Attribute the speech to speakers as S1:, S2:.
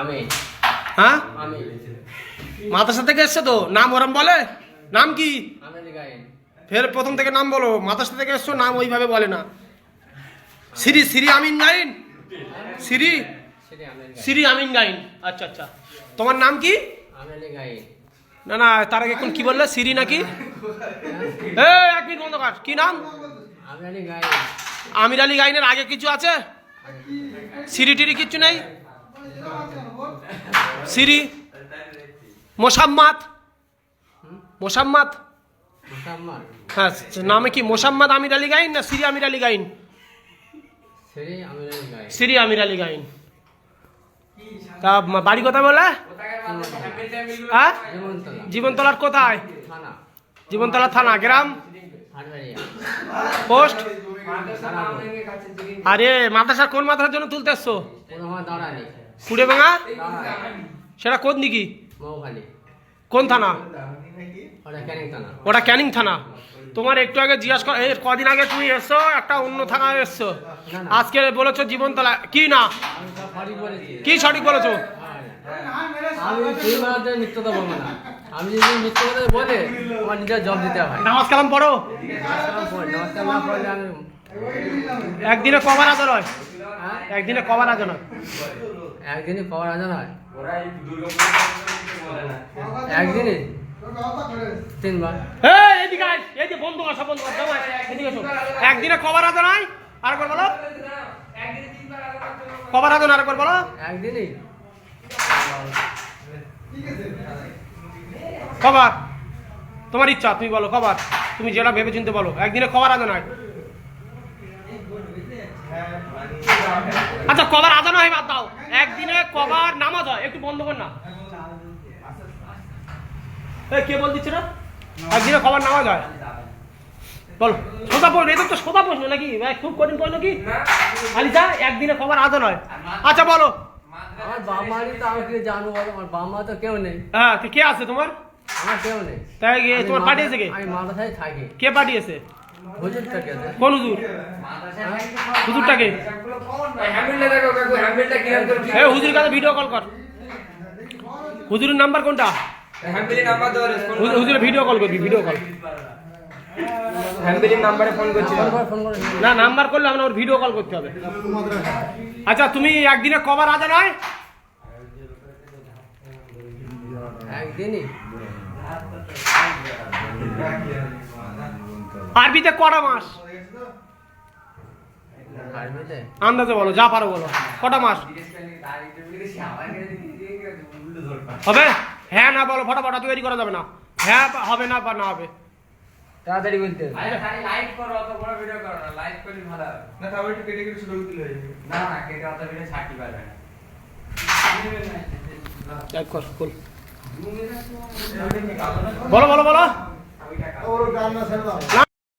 S1: আমি।
S2: হ্যাঁ?
S1: আমি।
S2: মাদ্রাসা থেকে এসছে তো? নাম ওরম বলে? নাম কি? ফের প্রথম থেকে নাম বলো। মাদ্রাসা থেকে এসছো নাম ওইভাবে বলে না। সিরি সিরি আমিন গাইন?
S1: গায়েন
S2: সিরি আমিন গাইন। আচ্ছা আচ্ছা। তোমার নাম কি? না না তার আগে এখন কি বললে? সিরি নাকি? এক মিনিট বন্ধ কর। কি নাম? আমির আলী গাইনের আগে কিছু আছে? সিরি টিরি কিচ্ছু নেই? সিরি? মোসাম্মাদ? মোসাম্মাদ? হ্যাঁ নামে কি মোসাম্মাদ আমির আলী গাইন না সিরি আমির আলী গাইন? সিরি আমির আলী গাইন। তা বাড়ি কোথায় বলে? হ্যাঁ? জীবনতলার কোথায়? জীবনতলা থানা গ্রাম? পোস্ট? আরে মাদ্রাসা কোন মাদ্রাসার জন্য তুলতে
S1: পুরোমা
S2: কুড়ে ভাঙা? সেটা কোন দিকে কোন থানা?
S1: ওটা ক্যানিং থানা।
S2: তোমার একটু আগে জিজ্ঞাসা কর এই কদিন আগে তুমি এসছো একটা অন্য থানায় এসছো। আজকে বলেছ জীবনতলা। কি না? কি সঠিক বলেছ?
S1: আমি যদি মিথ্যা কথা বলে আমার নিজের জব দিতে হয়।
S2: নামাজ পড়ো।
S1: নমস্কার নমস্কার না পড়লে আমি
S2: একদিনে কবার আজান হয়? একদিনে কবার আজান হয়।
S1: একদিনই পাওয়ার আজান হয়? একদিনই তিনবার।
S2: এই এদিকে আয়। এই যে বন্ধু আসা বন্ধু আসা। ভাই এদিকে এসো। একদিনে কবার আজান হয়? আরেকবার বলো। কবার আজান আরেকবার বলো।
S1: একদিনই
S2: কবার। তোমার ইচ্ছা তুমি বলো কবার। তুমি যেটা ভেবে চিনতে বলো। একদিনে কবার আজান হয়। আচ্ছা কবার আজান হয় বাদ দাও। একদিনে কবার নামাজ হয় একটু বন্ধ কর না। কে বল দিচ্ছে না একদিনে কবার নামাজ হয়। বলো সোজা প্রশ্ন এটা তো সোজা প্রশ্ন নাকি? ভাই, খুব কঠিন প্রশ্ন কি? আলিজা একদিনে কবার আজান হয়। আচ্ছা বলো।
S1: আমার বাবা মারই তো আমি কি জানব বলো আমার বাবা তো কেউ নেই।
S2: হ্যাঁ কে আছে তোমার?
S1: আমার কেউ নেই।
S2: তাই গিয়ে তোমার পাঠিয়েছে কে?
S1: আমি মাদ্রাসায় থাকি।
S2: কে পাঠিয়েছে?
S1: হুজুরটা কে আছে?
S2: কোন হুজুর? হুজুরটাকে। এ হুজুর কাছে ভিডিও কল কর। হুজুরের নাম্বার কোনটা?
S3: হ্যামিলি নাম্বার দাও রেসপন্স
S2: হুজুর- হুজুরের ভিডিও কল করবি ভিডিও কল
S3: হ্যামিলির নাম্বারে ফোন
S2: না নাম্বার করলে আমরা ওর ভিডিও কল করতে হবে। আচ্ছা তুমি একদিনে কবার আজান হয়?
S1: একদিনই।
S2: আরবিতে কটা মাস? আন্দাজে বলো যা পারো বলো। কটা মাস? হবে? হ্যাঁ না বলো ফটাফটা তৈরি করা যাবে না। হ্যাঁ হবে না বা না হবে।
S1: তাড়াতাড়ি বলতে। হবে।
S3: লাইক করো অত বড় ভিডিও করো না লাইক করলে ভালো হবে। না তাহলে একটু কেটে কেটে ছোট দিলে না না কেটে অত ভিডিও ছাড়তে পারবে না।
S2: এক কর কর। বলো বলো বলো। না